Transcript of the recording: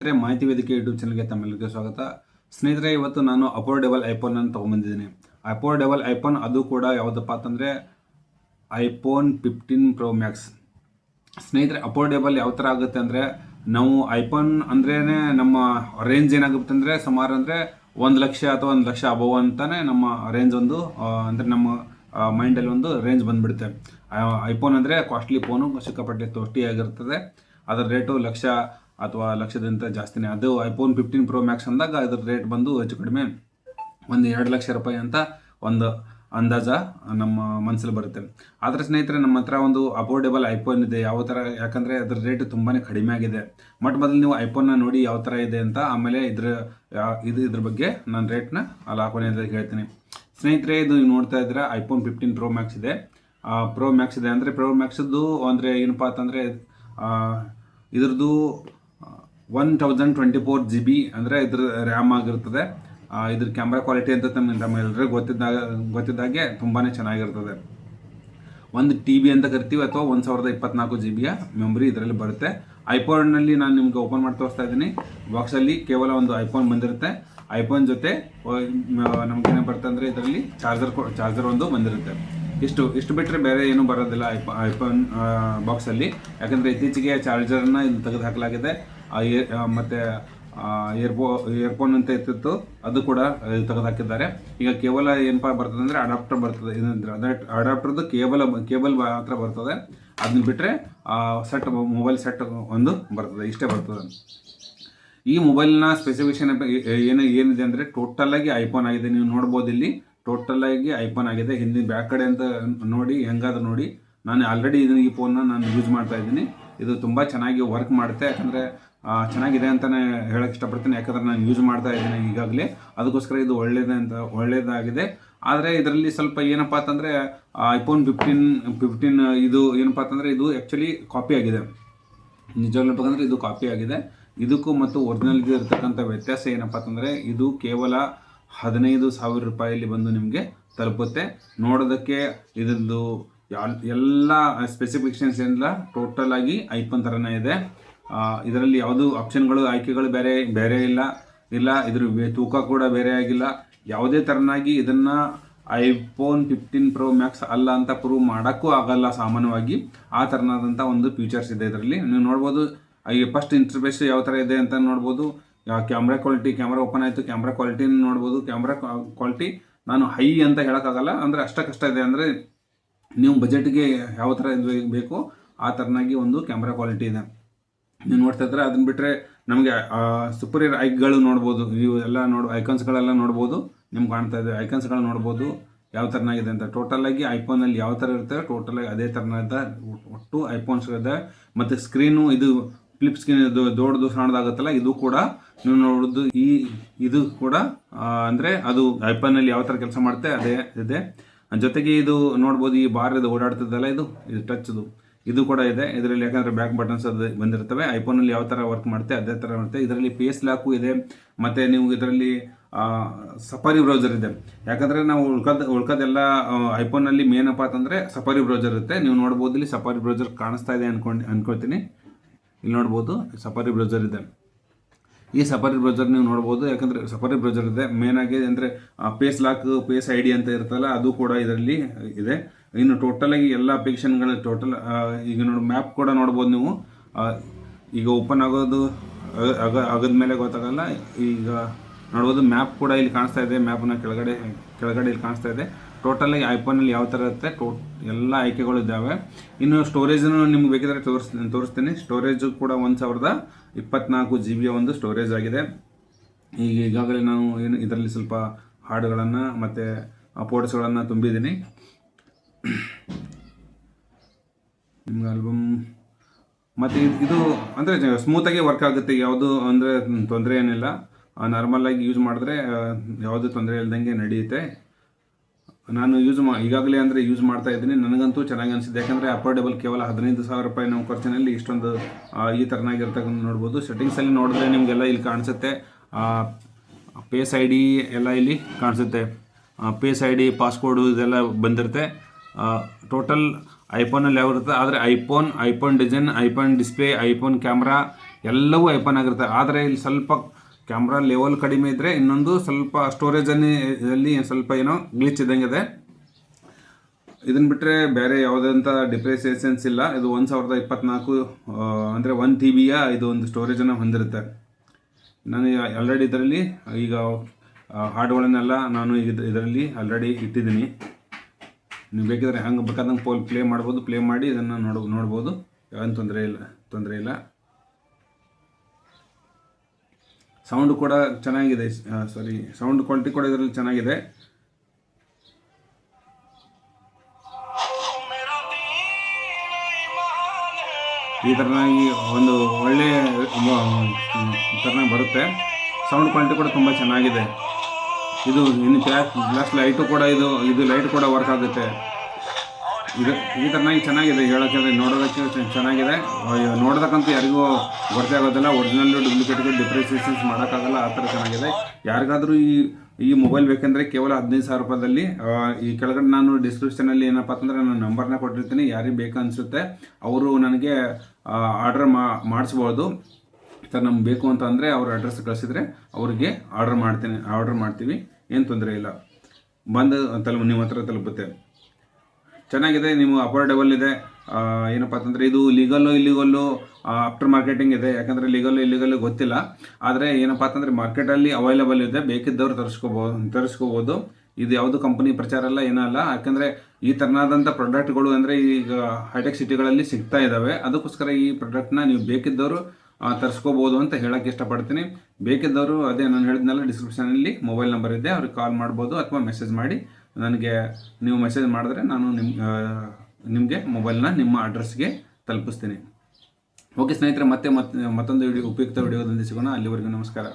ಸ್ನೇಹಿತರೆ, ಮಾಹಿತಿ ವೇದಿಕೆ ಯೂಟ್ಯೂಬ್ ಚಾನಲ್ಗೆ ತಮ್ಮೆಲ್ಲರಿಗೂ ಸ್ವಾಗತ. ಸ್ನೇಹಿತರೆ, ಇವತ್ತು ನಾನು ಅಫೋರ್ಡೆಬಲ್ ಐಫೋನ್ ಅನ್ನು ತೊಗೊಂಬಂದಿದ್ದೀನಿ ಅಫೋರ್ಡೆಬಲ್ ಐಫೋನ್ ಅದು ಕೂಡ ಯಾವುದಪ್ಪ ಅಂತಂದರೆ ಐಫೋನ್ ಫಿಫ್ಟೀನ್ ಪ್ರೋ ಮ್ಯಾಕ್ಸ್. ಸ್ನೇಹಿತರೆ ಅಫೋರ್ಡೆಬಲ್ ಯಾವ ಥರ ಆಗುತ್ತೆ ಅಂದರೆ, ನಾವು ಐಫೋನ್ ಅಂದ್ರೇ ನಮ್ಮ ರೇಂಜ್ ಏನಾಗುತ್ತೆ ಅಂದರೆ, ಸುಮಾರು ಅಂದರೆ ಒಂದು ಲಕ್ಷ ಅಥವಾ ಒಂದು ಲಕ್ಷ ಅಬವ್ ಅಂತಲೇ ನಮ್ಮ ರೇಂಜ್ ಒಂದು ಅಂದರೆ ನಮ್ಮ ಮೈಂಡಲ್ಲಿ ಒಂದು ರೇಂಜ್ ಬಂದುಬಿಡುತ್ತೆ. ಐಫೋನ್ ಅಂದರೆ ಕಾಸ್ಟ್ಲಿ ಫೋನು ಸಿಕ್ಕಾಪಟ್ಟೆ ತೋಷ್ಟಿಯಾಗಿರ್ತದೆ ಅದರ ರೇಟು ಲಕ್ಷ ಅಥವಾ ಲಕ್ಷದಿಂದ ಜಾಸ್ತಿನೇ. ಅದು ಐಫೋನ್ ಫಿಫ್ಟೀನ್ ಪ್ರೋ ಮ್ಯಾಕ್ಸ್ ಅಂದಾಗ ಅದರ ರೇಟ್ ಬಂದು ಹೆಚ್ಚು ಕಡಿಮೆ ಒಂದು ಎರಡು ಲಕ್ಷ ರೂಪಾಯಿ ಅಂತ ಒಂದು ಅಂದಾಜ ನಮ್ಮ ಮನಸ್ಸಲ್ಲಿ ಬರುತ್ತೆ. ಆದರೆ ಸ್ನೇಹಿತರೆ, ನಮ್ಮ ಹತ್ರ ಒಂದು ಅಫೋರ್ಡೆಬಲ್ ಐಫೋನ್ ಇದೆ. ಯಾವ ಥರ? ಯಾಕಂದರೆ ಅದರ ರೇಟ್ ತುಂಬಾ ಕಡಿಮೆ ಆಗಿದೆ. ಮೊಟ್ಟ ಮೊದಲು ನೀವು ಐಫೋನ್ನ ನೋಡಿ ಯಾವ ಥರ ಇದೆ ಅಂತ ಆಮೇಲೆ ಇದ್ರ ಇದು ಇದ್ರ ಬಗ್ಗೆ ನಾನು ರೇಟ್ನ ಅಲ್ಲಿ ಹಾಕೋಣ ಹೇಳ್ತೀನಿ. ಸ್ನೇಹಿತರೆ, ಇದು ನೀವು ನೋಡ್ತಾ ಇದ್ರೆ ಐಫೋನ್ ಫಿಫ್ಟೀನ್ ಪ್ರೋ ಮ್ಯಾಕ್ಸ್ ಇದೆ. ಪ್ರೋ ಮ್ಯಾಕ್ಸ್ ಇದೆ ಅಂದರೆ ಪ್ರೋ ಮ್ಯಾಕ್ಸದ್ದು ಅಂದರೆ ಏನಪ್ಪ ಅಂತಂದರೆ ಇದ್ರದ್ದು one thousand twenty four G B ಅಂದರೆ ಇದ್ರ ರ್ಯಾಮ್ ಆಗಿರ್ತದೆ. ಇದ್ರ ಕ್ಯಾಮ್ರಾ ಕ್ವಾಲಿಟಿ ಅಂತ ತಮ್ಮ ನಮ್ಮೆಲ್ಲರಿಗೂ ಗೊತ್ತಿದ್ದಾಗ, ಗೊತ್ತಿದ್ದಾಗೆ ತುಂಬಾ ಚೆನ್ನಾಗಿರ್ತದೆ. ಒಂದು ಟಿ ಬಿ ಅಂತ ಕರಿತೀವಿ ಅಥವಾ ಒಂದು ಸಾವಿರದ ಇಪ್ಪತ್ನಾಲ್ಕು ಜಿ ಬಿಯ ಮೆಮೊರಿ ಇದರಲ್ಲಿ ಬರುತ್ತೆ. ಐಫೋನ್ನಲ್ಲಿ ನಾನು ನಿಮ್ಗೆ ಓಪನ್ ಮಾಡಿ ತೋರಿಸ್ತಾ ಇದ್ದೀನಿ. ಬಾಕ್ಸಲ್ಲಿ ಕೇವಲ ಒಂದು ಐಫೋನ್ ಬಂದಿರುತ್ತೆ. ಐಫೋನ್ ಜೊತೆ ನಮ್ಗೇನೇ ಬರುತ್ತೆ ಅಂದರೆ ಇದರಲ್ಲಿ ಚಾರ್ಜರ್ ಚಾರ್ಜರ್ ಒಂದು ಬಂದಿರುತ್ತೆ. ಇಷ್ಟು ಇಷ್ಟು ಬಿಟ್ಟರೆ ಬೇರೆ ಏನೂ ಬರೋದಿಲ್ಲ ಐಫೋ ಐಫೋನ್ ಬಾಕ್ಸಲ್ಲಿ. ಯಾಕಂದರೆ ಇತ್ತೀಚೆಗೆ ಚಾರ್ಜರ್ನ ಇಲ್ಲಿ ತೆಗೆದು ಹಾಕಲಾಗಿದೆ ಆ ಏರ್ ಮತ್ತು ಇಯರ್ಫೋ, ಇಯರ್ಫೋನ್ ಅಂತ ಇರ್ತಿತ್ತು, ಅದು ಕೂಡ ತೆಗೆದು ಹಾಕಿದ್ದಾರೆ ಈಗ ಕೇವಲ ಏನಪ್ಪ ಬರ್ತದೆ ಅಂದರೆ ಅಡಾಪ್ಟರ್ ಬರ್ತದೆ. ಇದಂದ್ರೆ ಅಡಾಪ್ಟರ್ದು ಕೇಬಲ್ ಕೇಬಲ್ ಮಾತ್ರ ಬರ್ತದೆ. ಅದನ್ನ ಬಿಟ್ಟರೆ ಸೆಟ್, ಮೊಬೈಲ್ ಸೆಟ್ ಒಂದು ಬರ್ತದೆ. ಇಷ್ಟೇ ಬರ್ತದೆ. ಈ ಮೊಬೈಲ್ನ ಸ್ಪೆಸಿಫಿಕೇಶನ್ ಏನು ಏನಿದೆ ಅಂದರೆ ಟೋಟಲ್ ಆಗಿ ಐಫೋನ್ ಆಗಿದೆ. ನೀವು ನೋಡ್ಬೋದು ಇಲ್ಲಿ. ಟೋಟಲ್ ಆಗಿ ಐಫೋನ್ ಆಗಿದೆ. ಹಿಂದಿನ ಬ್ಯಾಕ್ ಕಡೆ ಅಂತ ನೋಡಿ, ಹೆಂಗಾದ್ರೂ ನೋಡಿ. ನಾನು ಆಲ್ರೆಡಿ ಇದನ್ನ ಈ ಫೋನ್ನ ನಾನು ಯೂಸ್ ಮಾಡ್ತಾ ಇದ್ದೀನಿ. ಇದು ತುಂಬ ಚೆನ್ನಾಗಿ ವರ್ಕ್ ಮಾಡುತ್ತೆ. ಯಾಕಂದರೆ ಚೆನ್ನಾಗಿದೆ ಅಂತಲೇ ಹೇಳಕ್ಕೆ ಇಷ್ಟಪಡ್ತೀನಿ. ಯಾಕಂದರೆ ನಾನು ಯೂಸ್ ಮಾಡ್ತಾ ಇದ್ದೀನಿ ಈಗಾಗಲೇ. ಅದಕ್ಕೋಸ್ಕರ ಇದು ಒಳ್ಳೇದೇ ಅಂತ ಒಳ್ಳೆಯದಾಗಿದೆ ಆದರೆ ಇದರಲ್ಲಿ ಸ್ವಲ್ಪ ಏನಪ್ಪ ಅಂತಂದರೆ ಐಫೋನ್ ಫಿಫ್ಟೀನ್ ಫಿಫ್ಟೀನ್ ಇದು ಏನಪ್ಪ ಅಂತಂದರೆ ಇದು ಆ್ಯಕ್ಚುಲಿ ಕಾಪಿ ಆಗಿದೆ. ನಿಜವಾಗ್ಲೂ ಹೇಳ್ಬೇಕಂದ್ರೆ ಇದು ಕಾಪಿ ಆಗಿದೆ. ಇದಕ್ಕೂ ಮತ್ತು ಒರಿಜಿನಲ್ಗೂ ಇರತಕ್ಕಂಥ ವ್ಯತ್ಯಾಸ ಏನಪ್ಪ ಅಂತಂದರೆ, ಇದು ಕೇವಲ ಹದಿನೈದು ಸಾವಿರ ರೂಪಾಯಲ್ಲಿ ಬಂದು ನಿಮಗೆ ತಲುಪುತ್ತೆ. ನೋಡೋದಕ್ಕೆ ಇದರದ್ದು ಎಲ್ಲ ಸ್ಪೆಸಿಫಿಕೇಷನ್ಸ್ ಎಲ್ಲ ಟೋಟಲ್ ಆಗಿ ಐಫೋನ್ ಥರನೇ ಇದೆ. ಇದರಲ್ಲಿ ಯಾವುದು ಆಪ್ಷನ್ಗಳು ಆಯ್ಕೆಗಳು ಬೇರೆ ಬೇರೆ ಇಲ್ಲ. ಇಲ್ಲ, ಇದ್ರ ತೂಕ ಕೂಡ ಬೇರೆ ಆಗಿಲ್ಲ. ಯಾವುದೇ ಥರನಾಗಿ ಇದನ್ನು ಐಫೋನ್ ಫಿಫ್ಟೀನ್ ಪ್ರೋ ಮ್ಯಾಕ್ಸ್ ಅಲ್ಲ ಅಂತ ಪ್ರೂವ್ ಮಾಡೋಕ್ಕೂ ಆಗಲ್ಲ ಸಾಮಾನ್ಯವಾಗಿ. ಆ ಥರನಾದಂಥ ಒಂದು ಫೀಚರ್ಸ್ ಇದೆ ಇದರಲ್ಲಿ. ನೀವು ನೋಡ್ಬೋದು, ಈ ಫಸ್ಟ್ ಇಂಟರ್ಫೇಸ್ ಯಾವ ಥರ ಇದೆ ಅಂತ ನೋಡ್ಬೋದು. ಕ್ಯಾಮ್ರಾ ಕ್ವಾಲಿಟಿ ಕ್ಯಾಮ್ರಾ ಓಪನ್ ಆಯಿತು ಕ್ಯಾಮ್ರಾ ಕ್ವಾಲಿಟಿ ನೋಡ್ಬೋದು. ಕ್ಯಾಮ್ರಾ ಕ್ವಾಲಿಟಿ ನಾನು ಹೈ ಅಂತ ಹೇಳೋಕ್ಕಾಗಲ್ಲ. ಅಂದರೆ ಅಷ್ಟಕ್ಕಷ್ಟ ಇದೆ. ಅಂದರೆ ನೀವು ಬಜೆಟ್ಗೆ ಯಾವ ಥರ ಇದು ಬೇಕು, ಆ ಥರನಾಗಿ ಒಂದು ಕ್ಯಾಮ್ರಾ ಕ್ವಾಲಿಟಿ ಇದೆ. ನೀವು ನೋಡ್ತಾ ಇದ್ರೆ ಅದನ್ನ ಬಿಟ್ಟರೆ ನಮಗೆ ಸುಪೀರಿಯರ್ ಐಕ್ಗಳು ನೋಡ್ಬೋದು. ನೀವು ಎಲ್ಲ ನೋಡ್ ಐಕಾನ್ಸ್ಗಳೆಲ್ಲ ನೋಡ್ಬೋದು. ನಿಮ್ಗೆ ಕಾಣ್ತಾ ಇದೆ. ಐಕಾನ್ಸ್ಗಳು ನೋಡ್ಬೋದು. ಯಾವ ಥರನಾಗಿದೆ ಅಂತ. ಟೋಟಲ್ ಆಗಿ ಐಫೋನಲ್ಲಿ ಯಾವ ಥರ ಇರುತ್ತೆ? ಟೋಟಲ್ ಆಗಿ ಅದೇ ಥರನಾದ ಒಟ್ಟು ಐಫೋನ್ಸ್ ಇದೆ ಮತ್ತು ಸ್ಕ್ರೀನು ಇದು ಫ್ಲಿಪ್ ಸ್ಕ್ರೀನ್ ಇದು ದೊಡ್ಡದು, ಸಣ್ಣದಾಗುತ್ತಲ್ಲ, ಇದು ಕೂಡ ನೀವು ನೋಡೋದು ಈ, ಇದು ಕೂಡ ಅಂದರೆ ಅದು ಐಫೋನಲ್ಲಿ ಯಾವ ಥರ ಕೆಲಸ ಮಾಡುತ್ತೆ, ಅದೇ ಇದೆ. ಜೊತೆಗೆ ಇದು ನೋಡ್ಬೋದು, ಈ ಬಾರ್ ಇದು ಓಡಾಡ್ತದಲ್ಲ ಇದು ಇದು ಟಚ್ದು ಇದು ಕೂಡ ಇದೆ. ಇದರಲ್ಲಿ ಯಾಕಂದರೆ ಬ್ಯಾಕ್ ಬಟನ್ಸ್ ಅದು ಬಂದಿರ್ತವೆ ಐಫೋನಲ್ಲಿ ಯಾವ ಥರ ವರ್ಕ್ ಮಾಡುತ್ತೆ, ಅದೇ ಥರ ಮಾಡುತ್ತೆ. ಇದರಲ್ಲಿ ಪೇಸ್ ಲಾಕು ಇದೆ. ಮತ್ತು ನೀವು ಇದರಲ್ಲಿ ಸಫಾರಿ ಬ್ರೌಸರ್ ಇದೆ. ಯಾಕಂದರೆ ನಾವು ಉಳ್ಕದ, ಉಳ್ಕದೆಲ್ಲ ಐಫೋನಲ್ಲಿ ಮೇನಪ್ಪ ಅಂತಂದರೆ ಸಫಾರಿ ಬ್ರೌಸರ್ ಇರುತ್ತೆ. ನೀವು ನೋಡ್ಬೋದು, ಇಲ್ಲಿ ಸಫಾರಿ ಬ್ರೌಸರ್ ಕಾಣಿಸ್ತಾ ಇದೆ ಅನ್ಕೊಂಡು, ಅನ್ಕೊಳ್ತೀನಿ. ಇಲ್ಲಿ ನೋಡ್ಬೋದು ಸಫಾರಿ ಬ್ರೌಸರ್ ಇದೆ. ಈ ಸಫಾರಿ ಬ್ರೌಸರ್ ನೀವು ನೋಡ್ಬೋದು, ಯಾಕಂದರೆ ಸಫಾರಿ ಬ್ರೌಸರ್ ಇದೆ. ಮೇನ್ ಆಗಿ ಅಂದರೆ face lock face I D ಅಂತ ಇರುತ್ತಲ್ಲ, ಅದು ಕೂಡ ಇದರಲ್ಲಿ ಇದೆ. ಇನ್ನು ಟೋಟಲಾಗಿ ಎಲ್ಲ ಅಪ್ಲಿಕೇಶನ್ಗಳ ಟೋಟಲ್ ಈಗ ನೋಡಿ ಮ್ಯಾಪ್ ಕೂಡ ನೋಡ್ಬೋದು ನೀವು. ಈಗ ಓಪನ್ ಆಗೋದು, ಆಗ- ಮೇಲೆ ಗೊತ್ತಾಗಲ್ಲ. ಈಗ ನೋಡ್ಬೋದು ಮ್ಯಾಪ್ ಕೂಡ ಇಲ್ಲಿ ಕಾಣಿಸ್ತಾ ಇದೆ. ಮ್ಯಾಪ್ನ ಕೆಳಗಡೆ ಕೆಳಗಡೆ ಇಲ್ಲಿ ಕಾಣಿಸ್ತಾ ಇದೆ. ಟೋಟಲ್ ಐಫೋನಲ್ಲಿ ಯಾವ ಥರ ಇರುತ್ತೆ ಟೋ ಎಲ್ಲ ಆಯ್ಕೆಗಳು ಇದ್ದಾವೆ. ಇನ್ನು ಸ್ಟೋರೇಜನ್ನು ನಿಮ್ಗೆ ಬೇಕಿದ್ರೆ ತೋರಿಸ್ ತೋರಿಸ್ತೀನಿ. ಸ್ಟೋರೇಜು ಕೂಡ ಒಂದು ಸಾವಿರದ ಇಪ್ಪತ್ನಾಲ್ಕು ಜಿ ಬಿಯ ಒಂದು ಸ್ಟೋರೇಜ್ ಆಗಿದೆ. ಈಗ ಈಗಾಗಲೇ ನಾನು ಏನು ಇದರಲ್ಲಿ ಸ್ವಲ್ಪ ಹಾಡುಗಳನ್ನು ಮತ್ತು ಫೋಟೋಸ್ಗಳನ್ನು ತುಂಬಿದ್ದೀನಿ. ನಿಮ್ಗೆ ಆಲ್ಬಮ್ ಮತ್ತು ಇದು ಅಂದರೆ ಸ್ಮೂತಾಗಿ ವರ್ಕ್ ಆಗುತ್ತೆ. ಯಾವುದು ಅಂದರೆ ತೊಂದರೆ ಏನಿಲ್ಲ. ನಾರ್ಮಲಾಗಿ ಯೂಸ್ ಮಾಡಿದ್ರೆ ಯಾವುದು ತೊಂದರೆ ಇಲ್ದಂಗೆ ನಡೆಯುತ್ತೆ. ನಾನು ಯೂಸ್ ಮಾ ಈಗಾಗಲೇ ಅಂದರೆ ಯೂಸ್ ಮಾಡ್ತಾ ಇದ್ದೀನಿ. ನನಗಂತೂ ಚೆನ್ನಾಗಿ ಅನಿಸಿದೆ. ಯಾಕಂದರೆ ಅಫೋರ್ಡೆಬಲ್ ಕೇವಲ ಹದಿನೈದು ಸಾವಿರ ರೂಪಾಯಿ ನಾವು ಖರ್ಚಿನಲ್ಲಿ ಇಷ್ಟೊಂದು ಈ ಥರನಾಗಿರ್ತಕ್ಕಂಥ ನೋಡ್ಬೋದು. ಸೆಟ್ಟಿಂಗ್ಸಲ್ಲಿ ನೋಡಿದ್ರೆ ನಿಮಗೆಲ್ಲ ಇಲ್ಲಿ ಕಾಣಿಸುತ್ತೆ. ಪೇಸ್ ಐ ಡಿ ಎಲ್ಲ ಇಲ್ಲಿ ಕಾಣಿಸುತ್ತೆ. ಪೇಸ್ ಐ ಡಿ ಪಾಸ್ಕೋಡು ಇದೆಲ್ಲ ಬಂದಿರುತ್ತೆ. ಟೋಟಲ್ ಐಫೋನಲ್ಲಿ ಯಾವ ಇರುತ್ತೆ ಆದರೆ iPhone iPhone design iPhone display iPhone camera ಎಲ್ಲವೂ ಐಫೋನ್ ಆಗಿರುತ್ತೆ. ಆದರೆ ಇಲ್ಲಿ ಸ್ವಲ್ಪ ಕ್ಯಾಮ್ರಾ ಲೆವೆಲ್ ಕಡಿಮೆ ಇದ್ದರೆ ಇನ್ನೊಂದು ಸ್ವಲ್ಪ ಸ್ಟೋರೇಜ್ ಅಲ್ಲಿ ಸ್ವಲ್ಪ ಏನೋ ಗ್ಲಿಚ್ ಇದ್ದಂಗೆ ಇದೆ ಇದನ್ನ ಬಿಟ್ಟರೆ ಬೇರೆ ಯಾವುದಂಥ ಡಿಪ್ರೆಸೇಷನ್ಸ್ ಇಲ್ಲ. ಇದು ಒಂದು ಸಾವಿರದ ಇಪ್ಪತ್ನಾಲ್ಕು ಅಂದರೆ ಒನ್ ಟಿ ಬಿಯ ಇದು ಒಂದು ಸ್ಟೋರೇಜನ್ನು ಹೊಂದಿರುತ್ತೆ. ನಾನು ಆಲ್ರೆಡಿ ಇದರಲ್ಲಿ, ಈಗ ಹಾಡುಗಳನ್ನೆಲ್ಲ ನಾನು ಈಗ ಇದರಲ್ಲಿ ಆಲ್ರೆಡಿ ಇಟ್ಟಿದ್ದೀನಿ. ನೀವು ಬೇಕಿದ್ರೆ ಹಂಗೆ ಬೇಕಾದಂಗೆ ಪೋಲ್ ಪ್ಲೇ ಮಾಡ್ಬೋದು ಪ್ಲೇ ಮಾಡಿ ಇದನ್ನು ನೋಡ, ನೋಡ್ಬೋದು. ಏನು ತೊಂದರೆ ಇಲ್ಲ ತೊಂದರೆ ಇಲ್ಲ. ಸೌಂಡ್ ಕೂಡ ಚೆನ್ನಾಗಿದೆ ಸಾರಿ ಸೌಂಡ್ ಕ್ವಾಲಿಟಿ ಕೂಡ ಇದರಲ್ಲಿ ಚೆನ್ನಾಗಿದೆ. ಈ ಥರನಾಗಿ ಒಂದು ಒಳ್ಳೆಯ ಥರನಾಗಿ ಬರುತ್ತೆ. ಸೌಂಡ್ ಕ್ವಾಲಿಟಿ ಕೂಡ ತುಂಬ ಚೆನ್ನಾಗಿದೆ. ಇದು ಇನ್ನು ಗ್ಲಾಸ್ ಗ್ಲಾಸ್ ಲೈಟು ಕೂಡ ಇದು ಇದು ಲೈಟ್ ಕೂಡ ವರ್ಕ್ ಆಗುತ್ತೆ. ಇದು ಈ ಥರನಾಗಿ ಚೆನ್ನಾಗಿದೆ ಹೇಳೋಕ್ಕೆ ನೋಡೋದಕ್ಕೆ ಚೆನ್ನಾಗಿದೆ. ನೋಡೋದಕ್ಕಂತೂ ಯಾರಿಗೂ ಗೊತ್ತೇ ಆಗೋದಿಲ್ಲ. ಒರಿಜಿನಲ್ ಡೂಪ್ಲಿಕೇಟ್ಗೆ ಡಿಪ್ರಿಸಿಯೇಷನ್ಸ್ ಮಾಡೋಕ್ಕಾಗಲ್ಲ, ಆ ಥರ ಚೆನ್ನಾಗಿದೆ. ಯಾರಿಗಾದರೂ ಈ ಈ ಮೊಬೈಲ್ ಬೇಕೆಂದರೆ ಕೇವಲ ಹದಿನೈದು ಸಾವಿರ ರೂಪಾಯಿದಲ್ಲಿ ಈ ಕೆಳಗಡೆ ನಾನು ಡಿಸ್ಕ್ರಿಪ್ಷನಲ್ಲಿ ಏನಪ್ಪ ಅಂತಂದರೆ ನಾನು ನಂಬರ್ನ ಕೊಟ್ಟಿರ್ತೀನಿ. ಯಾರಿಗೆ ಬೇಕು ಅನಿಸುತ್ತೆ, ಅವರು ನನಗೆ ಆರ್ಡರ್ ಮಾಡಿಸ್ಬೋದು. ಸರ್, ನಮ್ಗೆ ಬೇಕು ಅಂತ ಅಂದರೆ ಅವ್ರ ಅಡ್ರೆಸ್ ಕಳಿಸಿದ್ರೆ ಅವ್ರಿಗೆ ಆರ್ಡರ್ ಮಾಡ್ತೀನಿ ಆರ್ಡರ್ ಮಾಡ್ತೀವಿ. ಏನು ತೊಂದರೆ ಇಲ್ಲ. ಬಂದು ತಲುಪ, ನಿಮ್ಮ ಹತ್ರ ತಲುಪುತ್ತೆ. ಚೆನ್ನಾಗಿದೆ ನೀವು ಅಫೋರ್ಡೆಬಲ್ ಇದೆ. ಏನಪ್ಪ ಅಂತಂದರೆ ಇದು ಲೀಗಲ್ಲು ಇಲ್ಲಿಗಲ್ಲು ಆಫ್ಟರ್ ಮಾರ್ಕೆಟಿಂಗ್ ಇದೆ. ಯಾಕಂದರೆ ಲೀಗಲ್ಲು ಇಲ್ಲಿಗಲ್ಲು ಗೊತ್ತಿಲ್ಲ. ಆದರೆ ಏನಪ್ಪ ಅಂತಂದರೆ ಮಾರ್ಕೆಟಲ್ಲಿ ಅವೈಲೇಬಲ್ ಇದೆ. ಬೇಕಿದ್ದವ್ರು ತರಿಸ್ಕೋಬೋದು ತರಿಸ್ಕೋಬೋದು. ಇದು ಯಾವುದು ಕಂಪನಿ ಪ್ರಚಾರ ಅಲ್ಲ ಏನಲ್ಲ ಯಾಕಂದರೆ ಈ ಥರನಾದಂಥ ಪ್ರಾಡಕ್ಟ್ಗಳು ಅಂದರೆ ಈಗ ಹೈಟೆಕ್ ಸಿಟಿಗಳಲ್ಲಿ ಸಿಗ್ತಾ ಇದ್ದಾವೆ ಅದಕ್ಕೋಸ್ಕರ ಈ ಪ್ರಾಡಕ್ಟ್ನ ನೀವು ಬೇಕಿದ್ದವರು ತರಿಸ್ಕೋಬೋದು ಅಂತ ಹೇಳೋಕ್ಕೆ ಇಷ್ಟಪಡ್ತೀನಿ. ಬೇಕಿದ್ದವರು, ಅದೇ ನಾನು ಹೇಳಿದ್ನಲ್ಲ ಡಿಸ್ಕ್ರಿಪ್ಷನಲ್ಲಿ ಮೊಬೈಲ್ ನಂಬರ್ ಇದೆ. ಅವ್ರಿಗೆ ಕಾಲ್ ಮಾಡ್ಬೋದು ಅಥವಾ ಮೆಸೇಜ್ ಮಾಡಿ. ನನಗೆ ನೀವು ಮೆಸೇಜ್ ಮಾಡಿದ್ರೆ ನಾನು ನಿಮ್ಮ ನಿಮಗೆ ಮೊಬೈಲ್ನ ನಿಮ್ಮ ಅಡ್ರೆಸ್ಗೆ ತಲುಪಿಸ್ತೀನಿ. ಓಕೆ ಸ್ನೇಹಿತರೆ, ಮತ್ತೆ ಮತ್ತೆ ಮತ್ತೊಂದು ವಿಡಿಯೋ ಉಪಯುಕ್ತ ವಿಡಿಯೋದೊಂದಿಗೆ ಸಿಗೋಣ. ಅಲ್ಲಿವರೆಗೂ ನಮಸ್ಕಾರ.